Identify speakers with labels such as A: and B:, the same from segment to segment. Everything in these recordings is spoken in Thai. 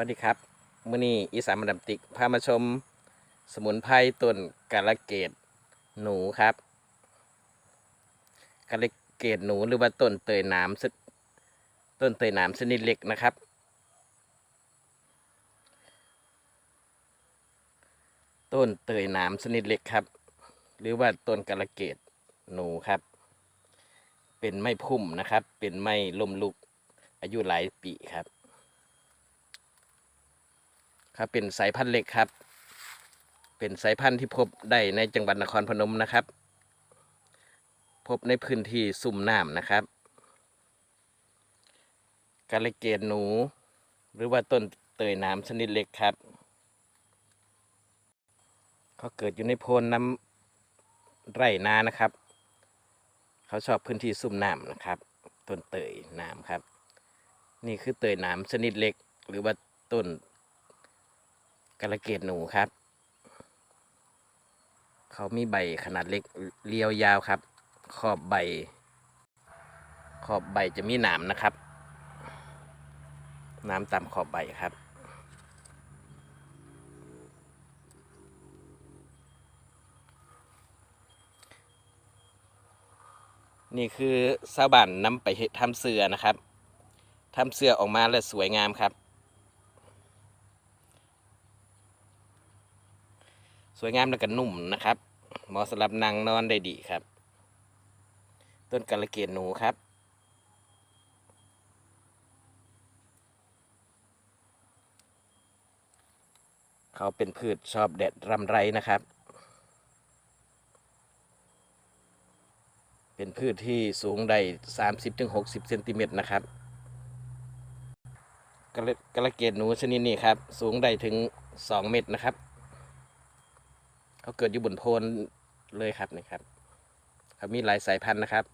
A: วัสดีครับมื่อนี้อีสานมาดาติกพามาชม สมุนไพรต้นกาลเกตหนูครับกาลเกตหนูหรือว่าต้นเตยหน้ำชนิดต้นเตยหน้ำชนิดเล็กนะครับ ต้นเตยหน้ำชนิดเล็กครับ หรือว่าต้นกาลเกตหนูครับ เป็นไม้พุ่มนะครับ เป็นไม้ลมลุกอายุหลายปีครับ ครับเป็นสายพันธุ์เล็กครับ เป็นสายพันธุ์ที่พบได้ในจังหวัดนครพนมนะครับ พบในพื้นที่สุ่มน้ำนะครับกาลเกตหนู หรือว่าต้นเตยน้ำชนิดเล็กครับเขาเกิดอยู่ในโพนน้ำไร่นานะครับ เขาชอบพื้นที่สุ่มน้ำนะครับ ต้นเตยน้ำครับ นี่คือเตยน้ำชนิดเล็ก หรือว่าต้น กระเกตหนูครับ เขามีใบขนาดเล็กเรียวยาวครับ ขอบใบ ขอบใบจะมีหนามนะครับน้ำตามขอบใบครับ นี่คือชาบ้านนำไปเฮ็ดทำเสือนะครับทำเสือออกมาแล้วสวยงามครับ สวยงามและก็นุ่มนะครับเหมาะสำหรับนั่งนอนได้ดีครับ ต้นกาลเกตหนูครับ เขาเป็นพืชชอบแดดรำไรนะครับ เป็นพืชที่สูงได้30-60เซนติเมตรนะครับกาลกาลเกตหนูชนิดนี้ครับ สูงได้ถึง 2 เมตรนะครับ เขาเกิดอยู่บนโพนเลยครับนี่ครับเขามีหลายสายพันธุ์นะครับ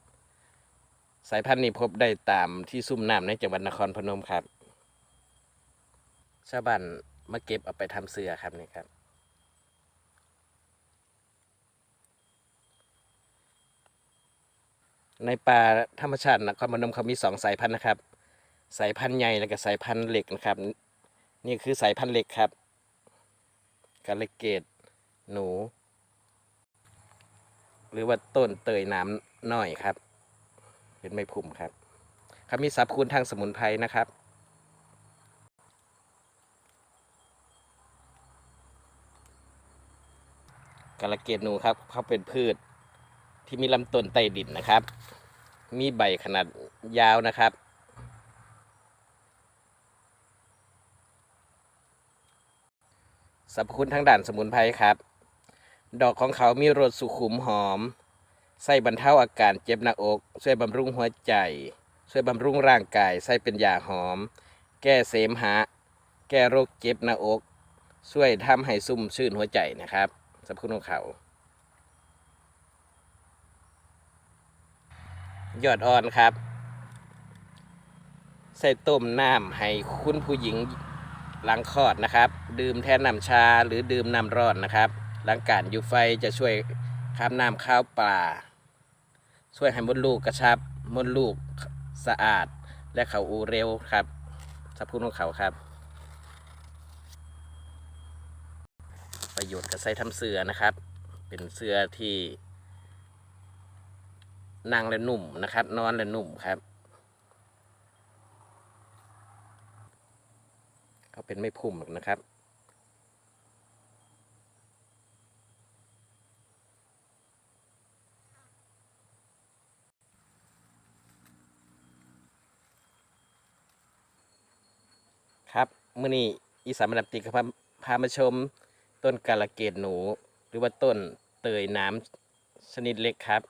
A: สายพันธุ์นี้พบได้ตามที่ซุ่มน้ำในจังหวัดนครพนมครับ ชาวบ้านมาเก็บเอาไปทำเสือครับนี่ครับในป่าธรรมชาตินครพนมเขามีสองสายพันธุ์นะครับ สายพันธุ์ใหญ่และก็สายพันธุ์เหล็กนะครับ นี่คือสายพันธุ์เหล็กครับกาเลเกต หนู หรือว่าต้นเตยน้ำน้อยครับ เป็นไม้พุ่มครับเขามีสรรพคุณทางสมุนไพรนะครับกาลเกตหนูครับเขาเป็นพืชที่มีลำต้นไต่ดินนะครับ มีใบขนาดยาวนะครับ สรรพคุณทางด้านสมุนไพรครับ ดอกของเขามีรสสุขุมหอม ใส่บรรเทาอาการเจ็บหน้าอก ช่วยบำรุงหัวใจ ช่วยบำรุงร่างกาย ใส่เป็นยาหอม แก้เสมหะ แก้โรคเจ็บหน้าอก ช่วยทำให้ซุ่มชื่นหัวใจนะครับสรรพคุณของเขา ยอดอ่อนครับ ใส่ต้มน้ำให้คุณผู้หญิงหลังคลอดนะครับ ดื่มแทนน้ำชาหรือดื่มน้ำร้อนนะครับ หลังการอยู่ไฟจะช่วยข้ามน้ำข้าวปลา ช่วยให้มดลูกกระชับมดลูกสะอาดและเขาอูเร็วครับสรรพคุณของเขาครับ ประโยชน์กับใส่ทำเสือนะครับ เป็นเสือที่นั่งและนุ่มนะครับ นอนและนุ่มครับเขาเป็นไม่พุ่มหรอกนะครับ ครับมื่อนี้อีสานมาดับติกพาพามาชมต้นกาลเกตหนู หรือว่าต้นเตยน้ำชนิดเล็กครับ